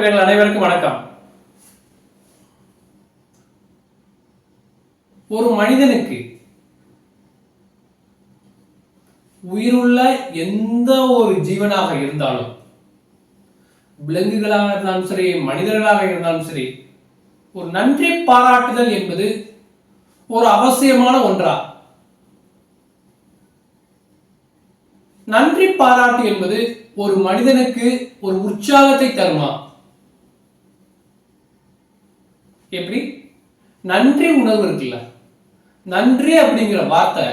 பிரியர்கள் அனைவருக்கும் வணக்கம். ஒரு மனிதனுக்கு உயிருள்ள எந்த ஒரு ஜீவனாக இருந்தாலும் விலங்குகளாக இருந்தாலும் சரி மனிதர்களாக இருந்தாலும் சரி ஒரு நன்றி பாராட்டுதல் என்பது ஒரு அவசியமான ஒன்றா? நன்றி பாராட்டு என்பது ஒரு மனிதனுக்கு ஒரு உற்சாகத்தை தருமா? எப்படி? நன்றி உணர்வு இருக்குல்ல. நன்றி அப்படிங்கிற வார்த்தை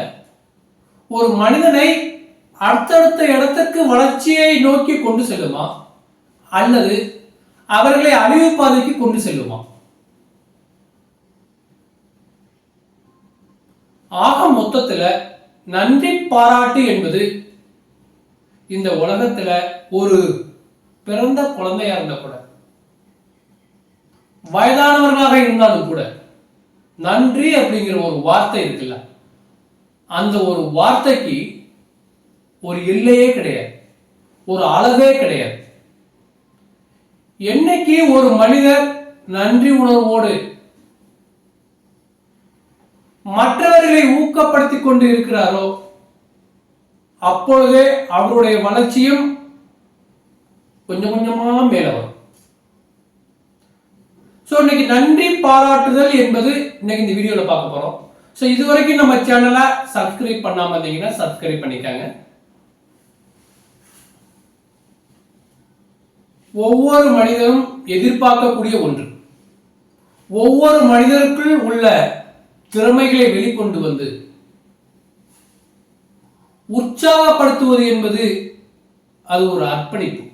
ஒரு மனிதனை அடுத்தடுத்த இடத்துக்கு வளர்ச்சியை நோக்கி கொண்டு செல்லுமா? அல்லது அவர்களை அழிவு பாதைக்கு கொண்டு செல்லுமா? ஆக மொத்தத்துல நன்றி பாராட்டு என்பது இந்த உலகத்துல ஒரு பிறந்த குழந்தையா இருந்த கூட வயதானவர்களாக இருந்தாலும் கூட நன்றி அப்படிங்கிற ஒரு வார்த்தை இருக்குல்ல அந்த ஒரு வார்த்தைக்கு ஒரு எல்லையே கிடையாது. ஒரு அளவே கிடையாது. என்னைக்கு ஒரு மனிதர் நன்றி உணர்வோடு மற்றவர்களை ஊக்கப்படுத்திக் கொண்டு இருக்கிறாரோ அப்பொழுதே அவருடைய வளர்ச்சியும் கொஞ்சம் கொஞ்சமா மேலே வரும். ஸோ இன்னைக்கு நன்றி பாராட்டுதல் என்பது இன்னைக்கு இந்த வீடியோல பார்க்க போறோம். ஸோ இது வரைக்கும் நம்ம சேனலை சப்ஸ்கிரைப் பண்ணாம இருந்தீங்கன்னா சப்ஸ்கிரைப் பண்ணிக்காங்க. ஒவ்வொரு மனிதனும் எதிர்பார்க்கக்கூடிய ஒன்று. ஒவ்வொரு மனிதருக்குள் உள்ள திறமைகளை வெளிக்கொண்டு வந்து உற்சாகப்படுத்துவது என்பது அது ஒரு அர்ப்பணிப்பு.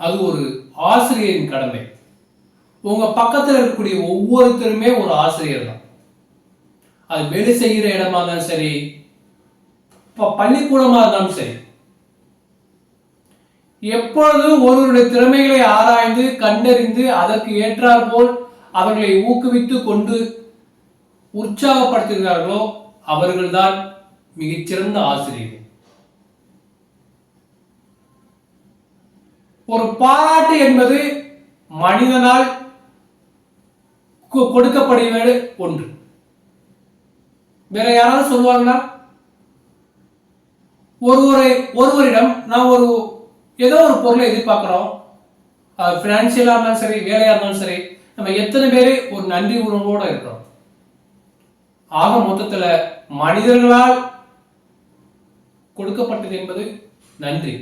அது ஒரு ஆசிரியரின் கடமை. உங்க பக்கத்தில் இருக்கக்கூடிய ஒவ்வொருத்தருமே ஒரு ஆசிரியர் தான். அது வேலை செய்கிற இடமா இருந்தாலும் சரி இப்போ பள்ளிக்கூடமாக இருந்தாலும் சரி. எப்பொழுதும் ஒருவருடைய திறமைகளை ஆராய்ந்து கண்டறிந்து அதற்கு ஏற்றாற்போல் அவர்களை ஊக்குவித்து கொண்டு உற்சாகப்படுத்துகிறார்களோ அவர்கள்தான் மிகச்சிறந்த ஆசிரியர். ஒரு பாராட்டு என்பது மனிதனால் கொடுக்கப்படுவது ஒன்று. வேற யாராவது சொல்லுவாங்களா? ஒருவரை ஒருவரிடம் நான் ஒரு ஏதோ ஒரு பொருளை எதிர்பார்க்கிறோம். ஃபினான்சியலாக இருந்தாலும் சரி வேலையாக இருந்தாலும் சரி நம்ம எத்தனை பேர் ஒரு நன்றி உணர்வோடு இருக்கிறோம். ஆக மொத்தத்தில் மனிதர்களால் கொடுக்கப்பட்டது என்பது நன்றி.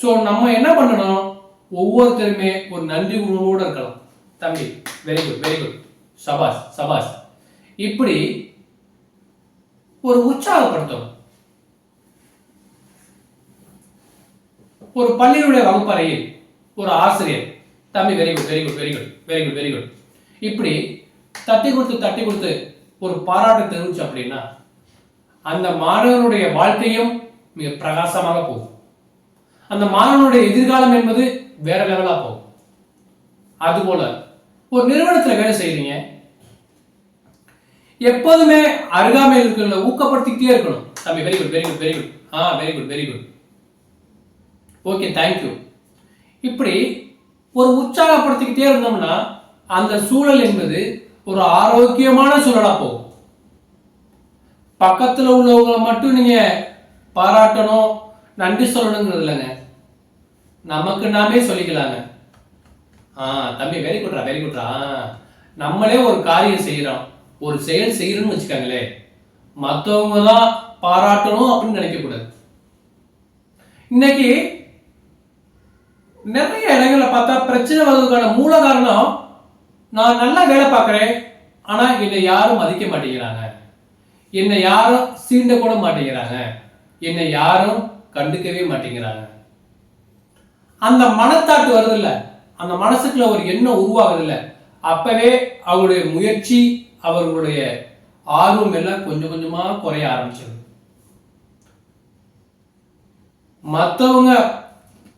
ஸோ நம்ம என்ன பண்ணணும்? ஒவ்வொருத்தருமே ஒரு நன்றி உணர்வோடு இருக்கலாம். தம்பி. வெரி குட் வெரி குட் சபாஸ் சபாஸ் இப்படி ஒரு உற்சாகப்படுத்தணும் ஒரு பள்ளியினுடைய வகுப்பறையில் ஒரு ஆசிரியர். தம்பி very good very good very good very good very good இப்படி தட்டி கொடுத்து தட்டி கொடுத்து ஒரு பாராட்டு தெரிவிச்சு அப்படின்னா அந்த மாணவனுடைய வாழ்க்கையும் மிக பிரகாசமாக போகும். அந்த மாணவனுடைய எதிர்காலம் என்பது வேற லெவலா போகும். அதுபோல ஒரு நிறுவனத்தில் வேலை செய்கிறீங்க எப்போதுமே அருகாமையில் இருக்கிறவங்களை ஊக்கப்படுத்திக்கிட்டே இருக்கணும். தம்பி very good very good very good ah very good very good okay thank you இப்படி ஒரு உற்சாகப்படுத்திக்கிட்டே இருந்தோம்னா அந்த சூழல் என்பது ஒரு ஆரோக்கியமான சூழலாக போகும். பக்கத்தில் உள்ளவங்களை மட்டும் நீங்கள் பாராட்டணும் நன்றி சொல்லணுங்கிறது இல்லைங்க. நமக்கு நாமே சொல்லிக்கலாங்க. ஆ தம்பி வெரி குட்ரா வெரி குட்ரா நம்மளே ஒரு காரியம் செய்கிறோம் ஒரு செயல் செய்யறோம்னு வச்சுக்கோங்களேன் மற்றவங்க தான் பாராட்டணும் அப்படின்னு நினைக்கக்கூடாது. இன்னைக்கு நிறைய இடங்களை பார்த்தா பிரச்சனை வர்றதுக்கான மூல காரணம் நான் நல்லா வேலை பார்க்குறேன் ஆனா என்னை யாரும் மதிக்க மாட்டேங்கிறாங்க. என்னை யாரும் சீண்ட கூட மாட்டேங்கிறாங்க. என்னை யாரும் கண்டுக்கவே மாட்டேங்கிறாங்க. அந்த மனத்தாட்டு வருது இல்லை அந்த மனசுக்குள்ள ஒரு எண்ணம் உருவாகுது அப்பவே அவருடைய முயற்சி அவர்களுடைய ஆர்வம் எல்லாம் கொஞ்சம் கொஞ்சமா குறைய ஆரம்பிச்சது மற்றவங்க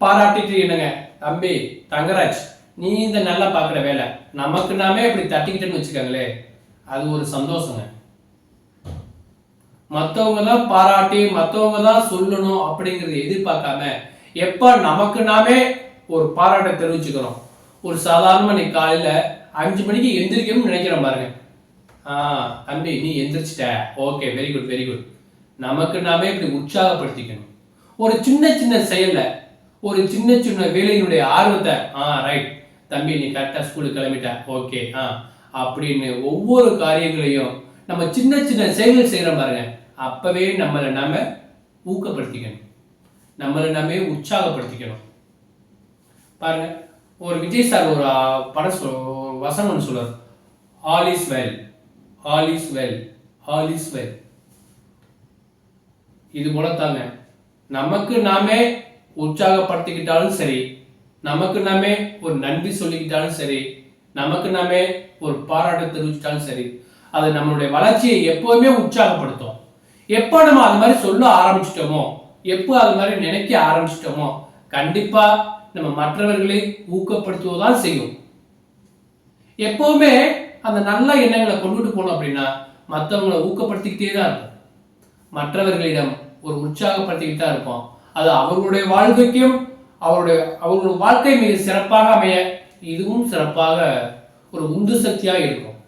பாராட்டிட்டு என்னங்க தம்பி தங்கராஜ் நீ இந்த நல்லா பார்க்குற வேலை நமக்கு நாமே இப்படி தட்டிக்கிட்டேன்னு வச்சுக்கோங்களேன் அது ஒரு சந்தோஷங்க. மற்றவங்க தான் பாராட்டி மற்றவங்க தான் சொல்லணும் அப்படிங்கிறத எதிர்பார்க்காம எப்போ நமக்கு நாமே ஒரு பாராட்டை தெரிவிச்சுக்கிறோம் ஒரு சாதாரணமாக நீ காலையில் அஞ்சு மணிக்கு எந்திரிக்கணும்னு நினைக்கிறேன் பாருங்க. ஆ தம்பி நீ எந்திரிச்சிட்ட. Okay very good very good நமக்கு நாமே இப்படி உற்சாகப்படுத்திக்கணும். ஒரு சின்ன சின்ன செயலில் ஒரு சின்ன சின்ன வேலையினுடைய ஆர்வத்தை ஆ ரைட் தம்பி நீ கரெக்டாக ஸ்கூலுக்கு கிளம்பிட்ட. ஓகே ஆ. அப்படின்னு ஒவ்வொரு காரியங்களையும் நம்ம சின்ன சின்ன செயல்கள் செய்கிறோம் பாருங்க. அப்பவே நம்மளை நாம ஊக்கப்படுத்திக்கணும். நம்மளை நாமே உற்சாகப்படுத்திக்கணும். பாருங்க. ஒரு விஜய் சார் ஒரு படம் சொல் வசனம் ஒன்று all is well all is well all is well இது போல தாங்க நமக்கு நாமே உற்சாகப்படுத்திக்கிட்டாலும் சரி நமக்கு நாமே ஒரு நன்றி சொல்லிக்கிட்டாலும் சரி நமக்கு நாமே ஒரு பாராட்டு தெரிவிச்சிட்டாலும் சரி அது நம்மளுடைய வளர்ச்சியை எப்போவுமே உற்சாகப்படுத்தும். எப்போ நம்ம அது மாதிரி சொல்ல ஆரம்பிச்சிட்டோமோ எப்போ அது மாதிரி நினைக்க ஆரம்பிச்சிட்டோமோ கண்டிப்பாக நம்ம மற்றவர்களை ஊக்கப்படுத்துவதான் செய்யும். எப்பவுமே அந்த நல்ல எண்ணங்களை கொண்டுட்டு போனோம் அப்படின்னா மற்றவங்களை ஊக்கப்படுத்திக்கிட்டே தான் இருக்கும் மற்றவர்களிடம் ஒரு உற்சாகப்படுத்திக்கிட்டு தான் இருப்போம். அது அவர்களுடைய வாழ்க்கைக்கும் அவருடைய அவர்களுடைய வாழ்க்கை மிக சிறப்பாக அமைய இதுவும் சிறப்பாக ஒரு உந்து சக்தியாக இருக்கும்.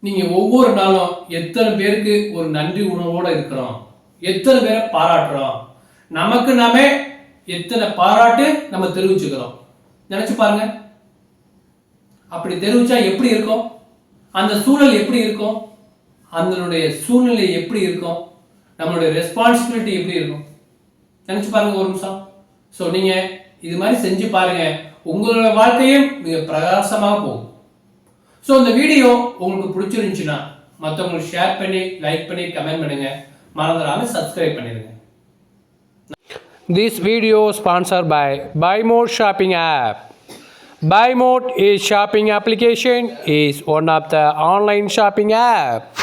நீங்கள் ஒவ்வொரு நாளும் எத்தனை பேருக்கு ஒரு நன்றி உணர்வோடு இருக்கிறோம்? எத்தனை பேரை பாராட்டுறோம்? நமக்கு நாமே எத்தனை பாராட்டு நம்ம தெரிவிச்சுக்கிறோம். நினைச்சு பாருங்க. அப்படி தெரிவிச்சா எப்படி இருக்கும்? அந்த சூழல் எப்படி இருக்கும்? அதனுடைய சூழ்நிலை எப்படி இருக்கும்? நம்மளுடைய ரெஸ்பான்சிபிலிட்டி எப்படி இருக்கும்? நினைச்சு பாருங்க ஒரு நிமிஷம். ஸோ நீங்க இது மாதிரி செஞ்சு பாருங்க. உங்களோட வாழ்க்கையும் மிக பிரகாசமாக போகும். ஸோ இந்த வீடியோ உங்களுக்கு பிடிச்சிருந்துச்சுன்னா மற்றவங்களுக்கு ஷேர் பண்ணி லைக் பண்ணி கமெண்ட் பண்ணுங்க. மறந்துடாம சப்ஸ்கிரைப் பண்ணிடுங்க. This video sponsored by Buy More Shopping app. Buy More is shopping application is one of the online shopping app.